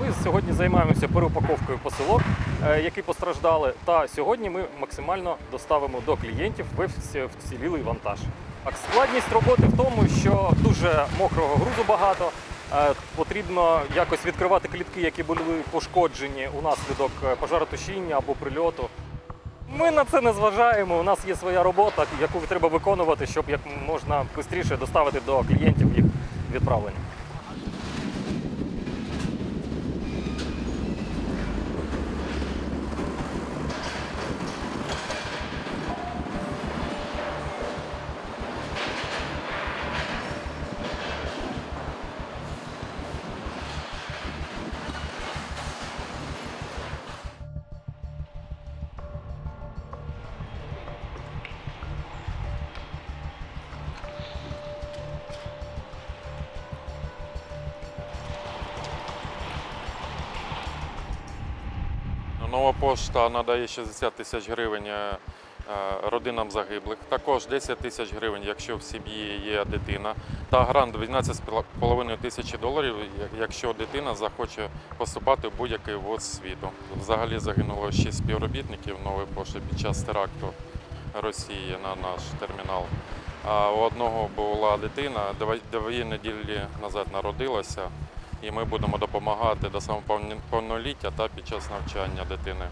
Ми сьогодні займаємося переупаковкою посилок, е, які постраждали. Та сьогодні ми максимально доставимо до клієнтів весь вцілілий вантаж. Складність роботи в тому, що дуже мокрого грузу багато. Е, Потрібно якось відкривати клітки, які були пошкоджені унаслідок е, пожаротушіння або прильоту. Ми на це не зважаємо. У нас є своя робота, яку треба виконувати, щоб як можна швидше доставити до клієнтів їх відправлення. Нова пошта надає 60 тисяч гривень е, е, родинам загиблих. Також 10 тисяч гривень, якщо в сім'ї є дитина. Та грант 12,5 тисячі доларів, якщо дитина захоче поступати в будь-який вуз світу. Взагалі загинуло 6 співробітників нової пошти під час теракту Росії на наш термінал. А у одного була дитина, дві неділі назад народилася, і ми будемо допомагати до самоповноліття та під час навчання дитини.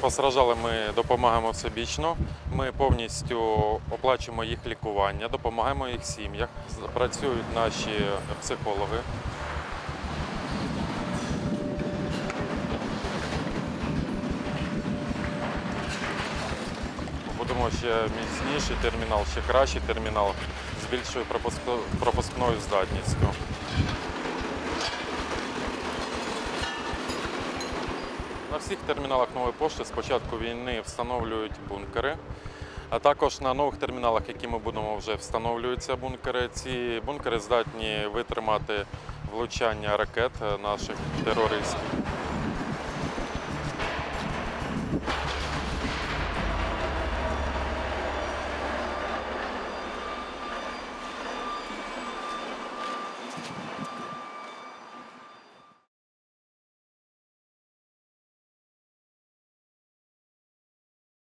Постраждали ми допомагаємо всебічно. Ми повністю оплачуємо їх лікування, допомагаємо їх сім'ях. Працюють наші психологи. Робимо ще міцніший термінал, ще кращий термінал з більшою пропускною здатністю. На всіх терміналах нової пошти з початку війни встановлюють бункери, а також на нових терміналах, які ми будемо вже встановлюються бункери. Ці бункери здатні витримати влучання ракет наших терористів.